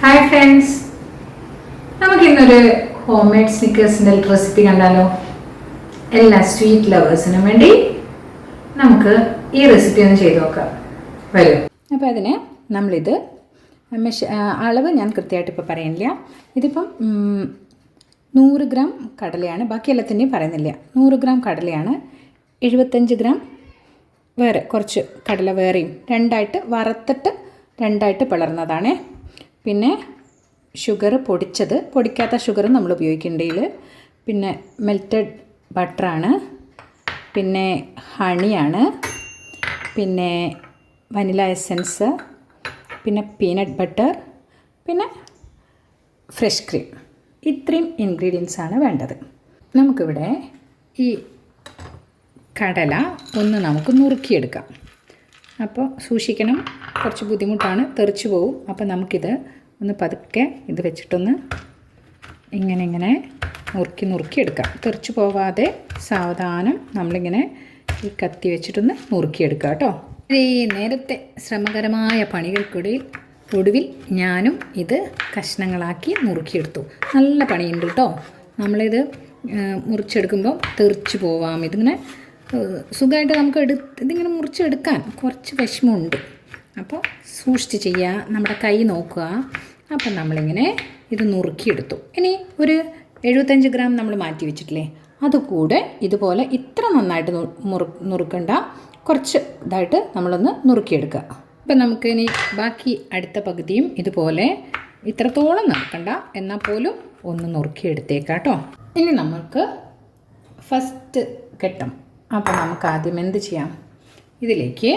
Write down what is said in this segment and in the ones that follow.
Hi friends നമുക്കിന്നൊരു home made സ്നിക്കേഴ്സിന്റെ recipe കണ്ടാലോ? എല്ലാ സ്വീറ്റ് ലവേഴ്സിനും വേണ്ടി നമുക്ക് ഈ റെസിപ്പി ഒന്ന് ചെയ്ത് നോക്കാം. വരും. അപ്പോൾ അതിന് നമ്മളിത് മെഷ അളവ് ഞാൻ കൃത്യമായിട്ട് ഇപ്പോൾ പറയുന്നില്ല ഇതിപ്പം നൂറ് ഗ്രാം കടലയാണ്. ബാക്കി എല്ലാത്തിന്റെയും പറയുന്നില്ല. നൂറ് ഗ്രാം കടലയാണ്. എഴുപത്തഞ്ച് ഗ്രാം വേറെ കുറച്ച് കടല വേറെയും രണ്ടായിട്ട് വറുത്തിട്ട് രണ്ടായിട്ട് പിളർന്നതാണ്. പിന്നെ ഷുഗർ പൊടിച്ചത്. പൊടിക്കാത്ത ഷുഗർ നമ്മൾ ഉപയോഗിക്കേണ്ടതിൽ. പിന്നെ മെൽറ്റഡ് ബട്ടറാണ്. പിന്നെ ഹണിയാണ്. പിന്നെ വനില എസൻസ്. പിന്നെ പീനട്ട് ബട്ടർ. പിന്നെ ഫ്രഷ് ക്രീം. ഇത്രയും ഇൻഗ്രീഡിയൻസ് ആണ് വേണ്ടത്. നമുക്കിവിടെ ഈ കടല ഒന്ന് നമുക്ക് നുറുക്കിയെടുക്കാം. അപ്പോൾ സൂക്ഷിക്കണം കുറച്ച് ബുദ്ധിമുട്ടാണ് തെറിച്ചു പോവും. അപ്പോൾ നമുക്കിത് ഒന്ന് പതുക്കെ ഇത് വെച്ചിട്ടൊന്ന് ഇങ്ങനെ ഇങ്ങനെ നുറുക്കി നുറുക്കിയെടുക്കാം. തെറിച്ചു പോവാതെ സാവധാനം നമ്മളിങ്ങനെ ഈ കത്തി വെച്ചിട്ടൊന്ന് നുറുക്കിയെടുക്കുക കേട്ടോ. ഈ നേരത്തെ ശ്രമകരമായ പണികൾക്കിടയിൽ ഒടുവിൽ ഞാനും ഇത് കഷ്ണങ്ങളാക്കി നുറുക്കിയെടുത്തു. നല്ല പണിയുണ്ട് കേട്ടോ നമ്മളിത് മുറിച്ചെടുക്കുമ്പോൾ തെറിച്ച് പോവാം. ഇതിങ്ങനെ സുഖമായിട്ട് നമുക്ക് എടു ഇതിങ്ങനെ മുറിച്ചെടുക്കാൻ കുറച്ച് വിഷമമുണ്ട്. അപ്പോൾ സൂക്ഷിച്ച് ചെയ്യുക നമ്മുടെ കൈ നോക്കുക. അപ്പം നമ്മളിങ്ങനെ ഇത് നുറുക്കിയെടുത്തു. ഇനി ഒരു എഴുപത്തഞ്ച് ഗ്രാം നമ്മൾ മാറ്റി വെച്ചിട്ടില്ലേ? അതുകൂടെ ഇതുപോലെ ഇത്ര നന്നായിട്ട് മുറു നുറുക്കണ്ട. കുറച്ച് ഇതായിട്ട് നമ്മളൊന്ന് നുറുക്കിയെടുക്കുക. അപ്പം നമുക്ക് ഇനി ബാക്കി അടുത്ത പകുതിയും ഇതുപോലെ ഇത്രത്തോളം നടക്കണ്ട. എന്നാൽ പോലും ഒന്ന് നുറുക്കിയെടുത്തേക്കാം കേട്ടോ. ഇനി നമുക്ക് ഫസ്റ്റ് ഘട്ടം. അപ്പോൾ നമുക്ക് ആദ്യം എന്ത് ചെയ്യാം? ഇതിലേക്ക്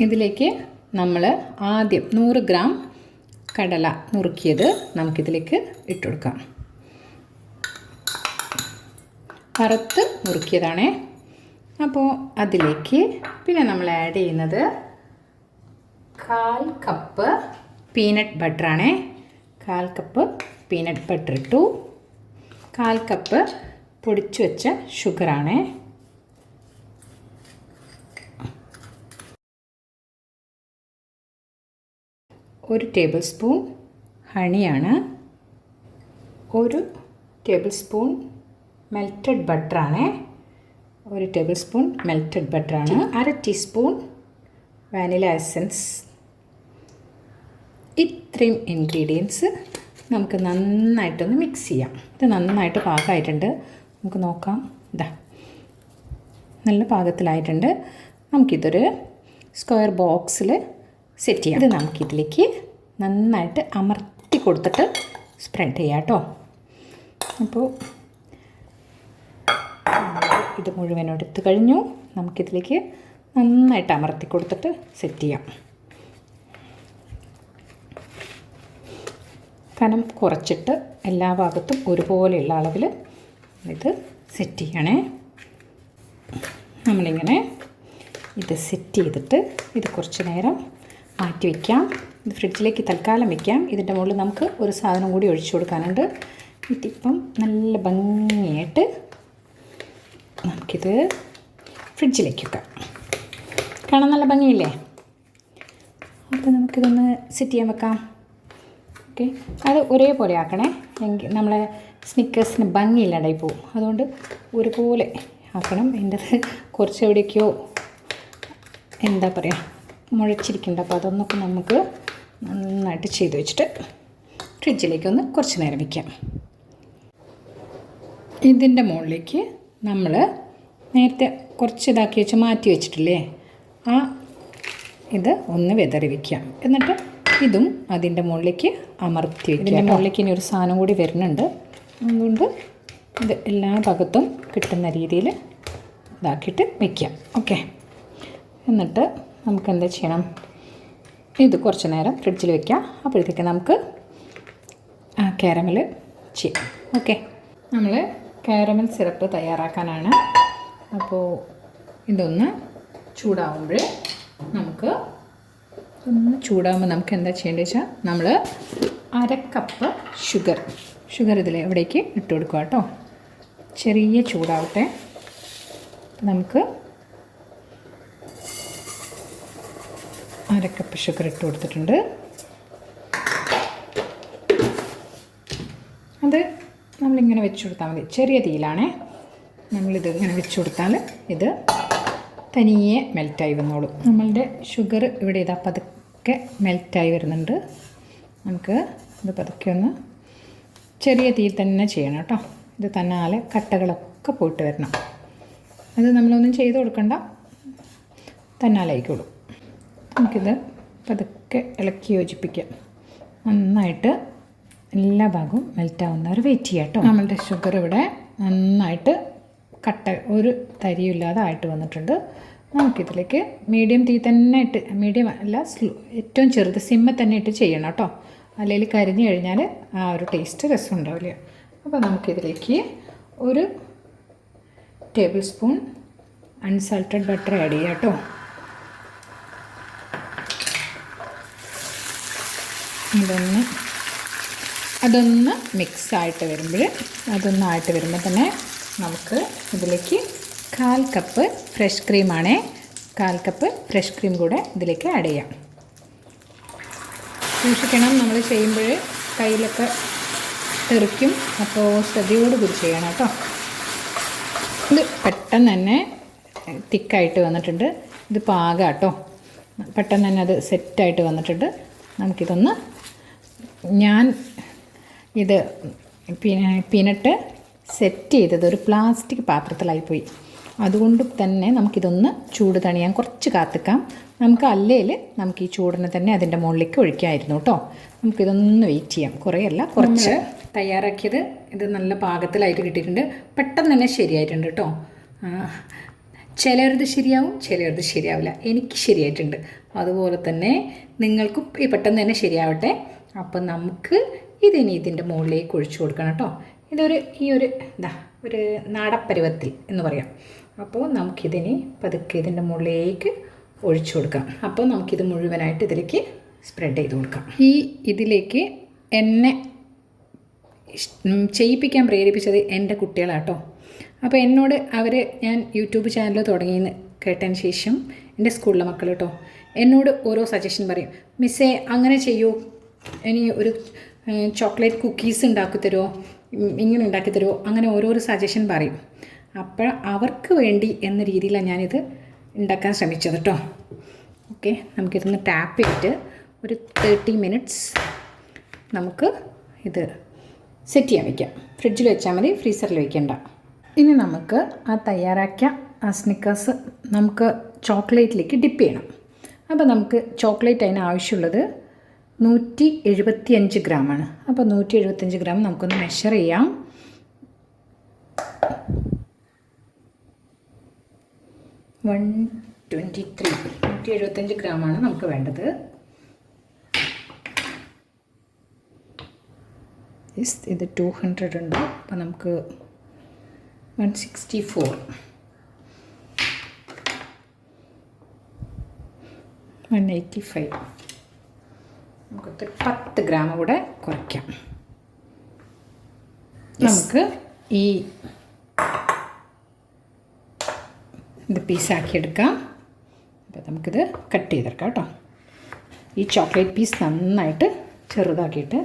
ഇതിലേക്ക് നമ്മൾ ആദ്യം നൂറ് ഗ്രാം കടല നുറുക്കിയത് നമുക്കിതിലേക്ക് ഇട്ടുകൊടുക്കാം. കറുത്ത് നുറുക്കിയതാണേ. അപ്പോൾ അതിലേക്ക് പിന്നെ നമ്മൾ ആഡ് ചെയ്യുന്നത് കാൽ കപ്പ് പീനട്ട് ബട്ടറാണേ കാൽ കപ്പ് പീനട്ട് ബട്ടർ ഇട്ടു. കാൽ കപ്പ് പൊടിച്ചു വെച്ച ഷുഗറാണേ ഒരു ടേബിൾ സ്പൂൺ ഹണിയാണ് ഒരു ടേബിൾ സ്പൂൺ മെൽറ്റഡ് ബട്ടറാണ് ഒരു ടേബിൾ സ്പൂൺ മെൽറ്റഡ് ബട്ടറാണ് അര ടീസ്പൂൺ വാനില എസൻസ് ഇത്രയും ഇൻഗ്രീഡിയൻസ് നമുക്ക് നന്നായിട്ടൊന്ന് മിക്സ് ചെയ്യാം. ഇത് നന്നായിട്ട് പാകമായിട്ടുണ്ട്. നമുക്ക് നോക്കാം. ഇതാ നല്ല പാകത്തിലായിട്ടുണ്ട്. നമുക്കിതൊരു സ്ക്വയർ ബോക്സിൽ സെറ്റ് ചെയ്യാം. ഇത് നമുക്കിതിലേക്ക് നന്നായിട്ട് അമർത്തി കൊടുത്തിട്ട് സ്പ്രെഡ് ചെയ്യാം കേട്ടോ അപ്പോൾ ഇത് മുഴുവൻ എടുത്തു കഴിഞ്ഞു. നമുക്കിതിലേക്ക് നന്നായിട്ട് അമർത്തി കൊടുത്തിട്ട് സെറ്റ് ചെയ്യാം. കനം കുറച്ചിട്ട് എല്ലാ ഭാഗത്തും ഒരുപോലെയുള്ള അളവിൽ ഇത് സെറ്റ് ചെയ്യണേ. നമ്മളിങ്ങനെ ഇത് സെറ്റ് ചെയ്തിട്ട് ഇത് കുറച്ച് നേരം മാറ്റി വയ്ക്കാം ഇത് ഫ്രിഡ്ജിലേക്ക് തൽക്കാലം വയ്ക്കാം ഇതിന്റെ മുകളിൽ നമുക്ക് ഒരു സാധനം കൂടി ഒഴിച്ചു കൊടുക്കാനുണ്ട്. ഇതിപ്പം നല്ല ഭംഗിയായിട്ട് നമുക്കിത് ഫ്രിഡ്ജിലേക്ക് വെക്കാം കാണാൻ നല്ല ഭംഗിയില്ലേ? അപ്പോൾ നമുക്കിതൊന്ന് സെറ്റ് ചെയ്യാൻ വെക്കാം. ഓക്കെ അത് ഒരേപോലെ ആക്കണേ. എങ്കിൽ നമ്മളെ സ്നിക്കേഴ്സിന് ഭംഗിയില്ലാണ്ടായി പോകും അതുകൊണ്ട് ഒരുപോലെ ആക്കണം. എന്റെ കുറച്ച് എവിടേക്കോ എന്താ പറയുക മുഴച്ചിരിക്കുന്നുണ്ട്. അപ്പോൾ അതൊന്നൊക്കെ നമുക്ക് നന്നായിട്ട് ചെയ്ത് വെച്ചിട്ട് ഫ്രിഡ്ജിലേക്കൊന്ന് കുറച്ച് നേരം വയ്ക്കാം ഇതിന്റെ മുകളിലേക്ക് നമ്മൾ നേരത്തെ കുറച്ച് ഇതാക്കി വെച്ച് മാറ്റി വെച്ചിട്ടില്ലേ? ആ ഇത് ഒന്ന് വിതറി വയ്ക്കാം എന്നിട്ട് ഇതും അതിന്റെ മുകളിലേക്ക് അമർത്തി വയ്ക്കുക ഇതിന്റെ മുകളിലേക്ക് ഇനി ഒരു സാധനം കൂടി വരുന്നുണ്ട്. അതുകൊണ്ട് ഇത് എല്ലാ ഭാഗത്തും കിട്ടുന്ന രീതിയിൽ ഇതാക്കിയിട്ട് വയ്ക്കാം ഓക്കെ. എന്നിട്ട് നമുക്ക് എന്താ ചെയ്യണം? ഇത് കുറച്ച് നേരം ഫ്രിഡ്ജിൽ വെക്കാം അപ്പോഴത്തേക്ക് നമുക്ക് ആ കാരമൽ ചെയ്യാം. ഓക്കെ. നമ്മൾ കാരമൽ സിറപ്പ് തയ്യാറാക്കാനാണ്. അപ്പോൾ ഇതൊന്ന് ചൂടാവുമ്പോൾ നമുക്ക് ഒന്ന് ചൂടാകുമ്പോൾ നമുക്ക് എന്താ ചെയ്യേണ്ടത് വെച്ചാൽ നമ്മൾ അര കപ്പ് ഷുഗർ ഷുഗർ ഇതിൽ എവിടേക്ക് ഇട്ട് കൊടുക്കുക കേട്ടോ. ചെറിയ ചൂടാവട്ടെ. നമുക്ക് അര കപ്പ് ഷുഗർ ഇട്ട് കൊടുത്തിട്ടുണ്ട്. അത് നമ്മളിങ്ങനെ വെച്ച് കൊടുത്താൽ മതി. ചെറിയ തീയിലാണേ. നമ്മളിത് ഇങ്ങനെ വെച്ച് കൊടുത്താൽ ഇത് തനിയെ മെൽറ്റായി വന്നോളും. നമ്മളുടെ ഷുഗർ ഇവിടെ ഇതാ പതുക്കെ മെൽറ്റായി വരുന്നുണ്ട്. നമുക്ക് ഇത് പതുക്കെ ഒന്ന് ചെറിയ തീയിൽ തന്നെ ചെയ്യണം കേട്ടോ. ഇത് തന്നാലെ കട്ടകളൊക്കെ പോയിട്ട് വരണം. അത് നമ്മളൊന്നും ചെയ്ത് കൊടുക്കണ്ട. തന്നാലായിക്കോളും. നമുക്കിത് പതുക്കെ ഇളക്കി യോജിപ്പിക്കാം. നന്നായിട്ട് എല്ലാ ഭാഗവും മെൽറ്റാവുന്നവർ വെയിറ്റ് ചെയ്യാം കേട്ടോ നമ്മളുടെ ഷുഗർ ഇവിടെ നന്നായിട്ട് കട്ട ഒരു തരിയില്ലാതെ ആയിട്ട് വന്നിട്ടുണ്ട്. നമുക്കിതിലേക്ക് മീഡിയം തീ തന്നെ ഇട്ട് മീഡിയം അല്ല സ്ലോ ഏറ്റവും ചെറുത് സിമ്മ തന്നെ ഇട്ട് ചെയ്യണം കേട്ടോ അല്ലെങ്കിൽ കരിഞ്ഞു കഴിഞ്ഞാൽ ആ ഒരു ടേസ്റ്റ് രസം ഉണ്ടാവില്ല. അപ്പോൾ നമുക്കിതിലേക്ക് ഒരു table spoon unsalted butter add ചെയ്യാം കേട്ടോ ഇതൊന്ന് അതൊന്ന് മിക്സായിട്ട് വരുമ്പോൾ അതൊന്നായിട്ട് വരുമ്പോൾ തന്നെ നമുക്ക് ഇതിലേക്ക് കാൽ കപ്പ് ഫ്രഷ് ക്രീമാണേ. കാൽ കപ്പ് ഫ്രഷ് ക്രീം കൂടെ ഇതിലേക്ക് ആഡ് ചെയ്യാം. സൂക്ഷിക്കണം നമ്മൾ ചെയ്യുമ്പോൾ കയ്യിലൊക്കെ തെറിക്കും. അപ്പോൾ ശ്രദ്ധയോടുകൂടി ചെയ്യണം കേട്ടോ. ഇത് പെട്ടെന്ന് തന്നെ തിക്കായിട്ട് വന്നിട്ടുണ്ട്. ഇത് പാകം കേട്ടോ പെട്ടെന്ന് തന്നെ അത് സെറ്റായിട്ട് വന്നിട്ടുണ്ട്. നമുക്കിതൊന്ന് ഞാൻ ഇത് പിന്നിട്ട് സെറ്റ് ചെയ്തത് ഒരു പ്ലാസ്റ്റിക് പാത്രത്തിലായിപ്പോയി. അതുകൊണ്ട് തന്നെ നമുക്കിതൊന്ന് ചൂട് തണിയാൻ കുറച്ച് കാത്തിക്കാം. നമുക്ക് അല്ലേൽ നമുക്ക് ഈ ചൂടിനെ തന്നെ അതിന്റെ മുകളിലേക്ക് ഒഴിക്കാമായിരുന്നു കേട്ടോ നമുക്കിതൊന്ന് വെയിറ്റ് ചെയ്യാം. കുറേയല്ല കുറച്ച്. തയ്യാറാക്കിയത് ഇത് നല്ല പാകത്തിലായിട്ട് കിട്ടിയിട്ടുണ്ട്. പെട്ടെന്ന് തന്നെ ശരിയായിട്ടുണ്ട് കേട്ടോ ചിലരത് ശരിയാവും ചിലരത് ശരിയാവില്ല. എനിക്ക് ശരിയായിട്ടുണ്ട്. അതുപോലെ തന്നെ നിങ്ങൾക്കും പെട്ടെന്ന് തന്നെ ശരിയാവട്ടെ. അപ്പം നമുക്ക് ഇതിനി ഇതിന്റെ മുകളിലേക്ക് ഒഴിച്ചു കൊടുക്കണം കേട്ടോ. ഇതൊരു ഈ ഒരു എന്താ ഒരു നാടപ്പരുവത്തിൽ എന്ന് പറയാം. അപ്പോൾ നമുക്കിതിനി പതുക്കെ ഇതിന്റെ മുകളിലേക്ക് ഒഴിച്ചു കൊടുക്കാം. അപ്പോൾ നമുക്കിത് മുഴുവനായിട്ട് ഇതിലേക്ക് സ്പ്രെഡ് ചെയ്ത് കൊടുക്കാം. ഈ ഇതിലേക്ക് എന്നെ ചെയ്യിപ്പിക്കാൻ പ്രേരിപ്പിച്ചത് എന്റെ കുട്ടികളാട്ടോ അപ്പോൾ എന്നോട് അവർ ഞാൻ യൂട്യൂബ് ചാനൽ തുടങ്ങിയെന്ന് കേട്ടതിന് ശേഷം എന്റെ സ്കൂളിലെ മക്കൾ കേട്ടോ എന്നോട് ഓരോ സജഷൻ പറയും മിസ്സേ അങ്ങനെ ചെയ്യൂ. ഇനി ഒരു ചോക്ലേറ്റ് കുക്കീസ് ഉണ്ടാക്കി തരുമോ ഇങ്ങനെ ഉണ്ടാക്കി തരുമോ അങ്ങനെ ഓരോരോ സജഷൻ പറയും. അപ്പോൾ അവർക്ക് വേണ്ടി എന്ന രീതിയിലാണ് ഞാനിത് ഉണ്ടാക്കാൻ ശ്രമിച്ചത് കേട്ടോ ഓക്കെ നമുക്കിതൊന്ന് ടാപ്പ് ചെയ്തിട്ട് ഒരു തേർട്ടി മിനിറ്റ്സ് നമുക്ക് ഇത് സെറ്റ് ചെയ്യാൻ വയ്ക്കാം ഫ്രിഡ്ജിൽ വെച്ചാൽ മതി ഫ്രീസറിൽ വയ്ക്കേണ്ട ഇനി നമുക്ക് ആ തയ്യാറാക്കിയ ആ സ്നിക്കേഴ്സ് നമുക്ക് ചോക്ലേറ്റിലേക്ക് ഡിപ്പ് ചെയ്യണം. അപ്പോൾ നമുക്ക് ചോക്ലേറ്റ് അതിന് ആവശ്യമുള്ളത് നൂറ്റി എഴുപത്തി അഞ്ച് ഗ്രാമാണ്. അപ്പോൾ നൂറ്റി എഴുപത്തഞ്ച് ഗ്രാം നമുക്കൊന്ന് മെഷർ ചെയ്യാം. വൺ ട്വന്റി ത്രീ നൂറ്റി എഴുപത്തഞ്ച് ഗ്രാമാണ് നമുക്ക് വേണ്ടത്. യെസ് ഇത് ടു ഹൺഡ്രഡ് ഉണ്ട്? അപ്പോൾ നമുക്ക് one sixty four one eighty five നമുക്കൊരു പത്ത് ഗ്രാം കൂടെ കുറയ്ക്കാം. നമുക്ക് ഈ ഇത് പീസാക്കി എടുക്കാം. അപ്പോൾ നമുക്കിത് കട്ട് ചെയ്തെടുക്കാം കേട്ടോ. ഈ ചോക്ലേറ്റ് പീസ് നന്നായിട്ട് ചെറുതാക്കിയിട്ട്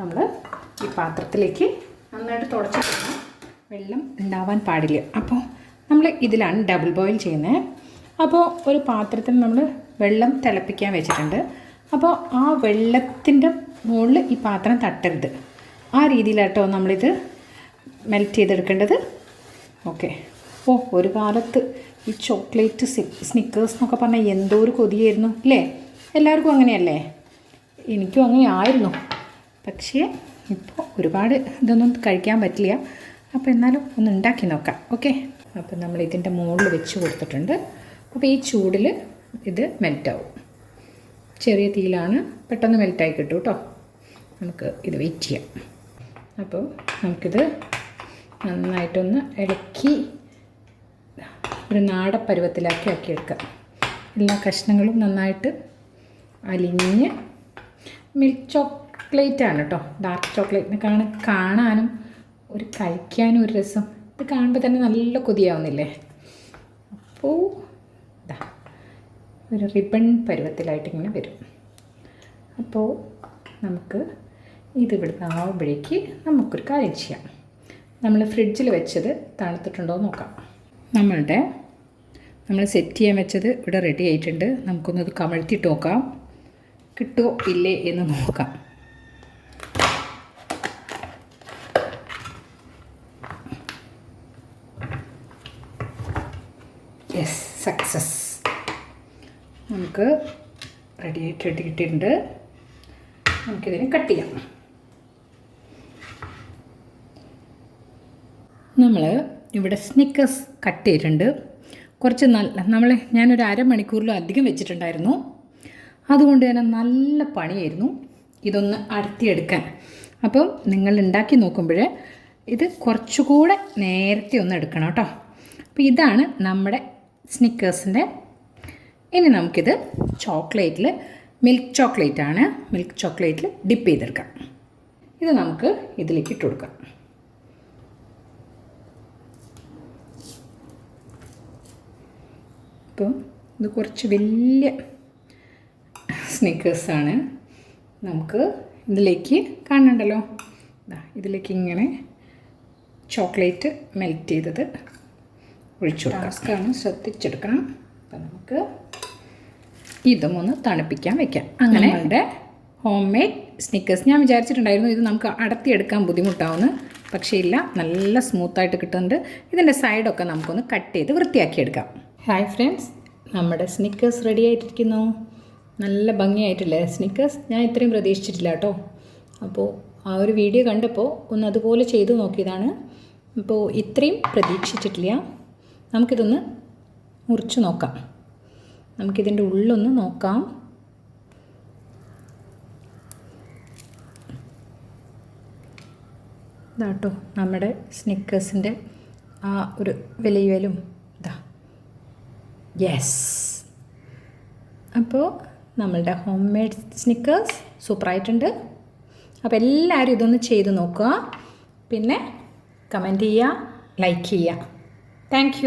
നമ്മൾ ഈ പാത്രത്തിലേക്ക് നന്നായിട്ട് തുടച്ച് വെള്ളം ഉണ്ടാവാൻ പാടില്ല. അപ്പോൾ നമ്മൾ ഇതിലാണ് ഡബിൾ ബോയിൽ ചെയ്യുന്നത്. അപ്പോൾ ഒരു പാത്രത്തിൽ നമ്മൾ വെള്ളം തിളപ്പിക്കാൻ വെച്ചിട്ടുണ്ട്. അപ്പോൾ ആ വെള്ളത്തിന്റെ മുകളിൽ ഈ പാത്രം തട്ടരുത്. ആ രീതിയിലാട്ടോ നമ്മളിത് മെൽറ്റ് ചെയ്തെടുക്കേണ്ടത്. ഓക്കെ ഓ ഒരു കാലത്ത് ഈ ചോക്ലേറ്റ് സ്നിക്കേഴ്സ് എന്നൊക്കെ പറഞ്ഞാൽ എന്തോ ഒരു കൊതിയായിരുന്നു അല്ലേ എല്ലാവർക്കും അങ്ങനെയല്ലേ? എനിക്കും അങ്ങനെ ആയിരുന്നു. പക്ഷേ ഇപ്പോൾ ഒരുപാട് ഇതൊന്നും കഴിക്കാൻ പറ്റില്ല. അപ്പോൾ എന്നാലും ഒന്ന് ഉണ്ടാക്കി നോക്കാം. ഓക്കെ അപ്പോൾ നമ്മൾ ഇതിന്റെ മുകളിൽ വെച്ച് കൊടുത്തിട്ടുണ്ട്. അപ്പോൾ ഈ ചൂടിൽ ഇത് മെൽറ്റാവും ചെറിയ തീയിലാണ് പെട്ടെന്ന് മെൽറ്റായി കിട്ടും കേട്ടോ നമുക്ക് ഇത് വെയിറ്റ് ചെയ്യാം. അപ്പോൾ നമുക്കിത് നന്നായിട്ടൊന്ന് ഇളക്കി ഒരു നാടപ്പരുവത്തിലാക്കി ആക്കിയെടുക്കാം. എല്ലാ കഷ്ണങ്ങളും നന്നായിട്ട് അലിഞ്ഞ് മിൽക്ക് ചോക്ലേറ്റ് ആണ് കേട്ടോ ഡാർക്ക് ചോക്ലേറ്റിനെ കാണാൻ കാണാനും ഒരു കഴിക്കാനും ഒരു രസം. ഇത് കാണുമ്പോൾ തന്നെ നല്ല കൊതിയാവുന്നില്ലേ? അപ്പോൾ ഒരു റിബൺ പരുവത്തിലായിട്ട് ഇങ്ങനെ വരും. അപ്പോൾ നമുക്ക് ഇത് ഇവിടുന്ന് ആവുമ്പോഴേക്ക് നമുക്കൊരു കാര്യം ചെയ്യാം. നമ്മൾ ഫ്രിഡ്ജിൽ വെച്ചത് തണുത്തിട്ടുണ്ടോ എന്ന് നോക്കാം. നമ്മളുടെ നമ്മൾ സെറ്റ് ചെയ്യാൻ വെച്ചത് ഇവിടെ റെഡി ആയിട്ടുണ്ട്. നമുക്കൊന്നത് കമഴ്ത്തിയിട്ട് നോക്കാം. കിട്ടുമോ ഇല്ലേ എന്ന് നോക്കാം. യെസ് നമുക്ക് റെഡി ആയിട്ട് കിട്ടിയിട്ടുണ്ട്. നമുക്കിതിനെ കട്ട് ചെയ്യാം. നമ്മൾ ഇവിടെ സ്നിക്കേഴ്സ് കട്ട് ചെയ്തിട്ടുണ്ട്. കുറച്ച് നല്ല നമ്മൾ ഞാനൊരു അരമണിക്കൂറിലും അധികം വെച്ചിട്ടുണ്ടായിരുന്നു. അതുകൊണ്ട് തന്നെ നല്ല പണിയായിരുന്നു ഇതൊന്ന് അടുത്തിയെടുക്കാൻ. അപ്പം നിങ്ങൾ ഉണ്ടാക്കി നോക്കുമ്പോൾ ഇത് കുറച്ചുകൂടെ നേരത്തെ ഒന്ന് എടുക്കണം കേട്ടോ. അപ്പോൾ ഇതാണ് നമ്മുടെ സ്നിക്കേഴ്സിന്റെ ഇനി നമുക്കിത് ചോക്ലേറ്റിൽ മിൽക്ക് ചോക്ലേറ്റ് ആണ് മിൽക്ക് ചോക്ലേറ്റിൽ ഡിപ്പ് ചെയ്തെടുക്കാം. ഇത് നമുക്ക് ഇതിലേക്ക് ഇട്ട് കൊടുക്കാം. അപ്പോൾ ഇത് കുറച്ച് വലിയ സ്നിക്കേഴ്സാണ് നമുക്ക് ഇതിലേക്ക് കാണണ്ടല്ലോ ഇതിലേക്ക് ഇങ്ങനെ ചോക്ലേറ്റ് മെൽറ്റ് ചെയ്തത് ഒഴിച്ചു കൊടുക്കാം. ശ്രദ്ധിച്ചെടുക്കണം. അപ്പം നമുക്ക് ഇതും ഒന്ന് തണുപ്പിക്കാൻ വെക്കാം. അങ്ങനെ നമ്മുടെ ഹോം മെയ്ഡ് സ്നിക്കേഴ്സ് ഞാൻ വിചാരിച്ചിട്ടുണ്ടായിരുന്നു ഇത് നമുക്ക് അടർത്തിയെടുക്കാൻ ബുദ്ധിമുട്ടാവുന്നു. പക്ഷേ ഇല്ല നല്ല സ്മൂത്തായിട്ട് കിട്ടുന്നുണ്ട്. ഇതിന്റെ സൈഡൊക്കെ നമുക്കൊന്ന് കട്ട് ചെയ്ത് വൃത്തിയാക്കിയെടുക്കാം ഹായ് ഫ്രണ്ട്സ് നമ്മുടെ സ്നിക്കേഴ്സ് റെഡി ആയിട്ടിരിക്കുന്നു. നല്ല ഭംഗിയായിട്ടില്ലേ? സ്നിക്കേഴ്സ് ഞാൻ ഇത്രയും പ്രതീക്ഷിച്ചിട്ടില്ല കേട്ടോ. അപ്പോൾ ആ ഒരു വീഡിയോ കണ്ടപ്പോൾ ഒന്ന് അതുപോലെ ചെയ്തു നോക്കിയതാണ്. അപ്പോൾ ഇത്രയും പ്രതീക്ഷിച്ചിട്ടില്ല. നമുക്കിതൊന്ന് മുറിച്ച് നോക്കാം. നമുക്കിതിന്റെ ഉള്ളൊന്ന് നോക്കാം. ഇതാട്ടോ നമ്മുടെ സ്നിക്കേഴ്സിന്റെ ആ ഒരു വിലയുവലും ഇതാ. യെസ് അപ്പോൾ നമ്മളുടെ ഹോം മെയ്ഡ് സ്നിക്കേഴ്സ് സൂപ്പറായിട്ടുണ്ട്. അപ്പോൾ എല്ലാവരും ഇതൊന്ന് ചെയ്ത് നോക്കുക. പിന്നെ കമന്റ് ചെയ്യുക ലൈക്ക് ചെയ്യുക. താങ്ക്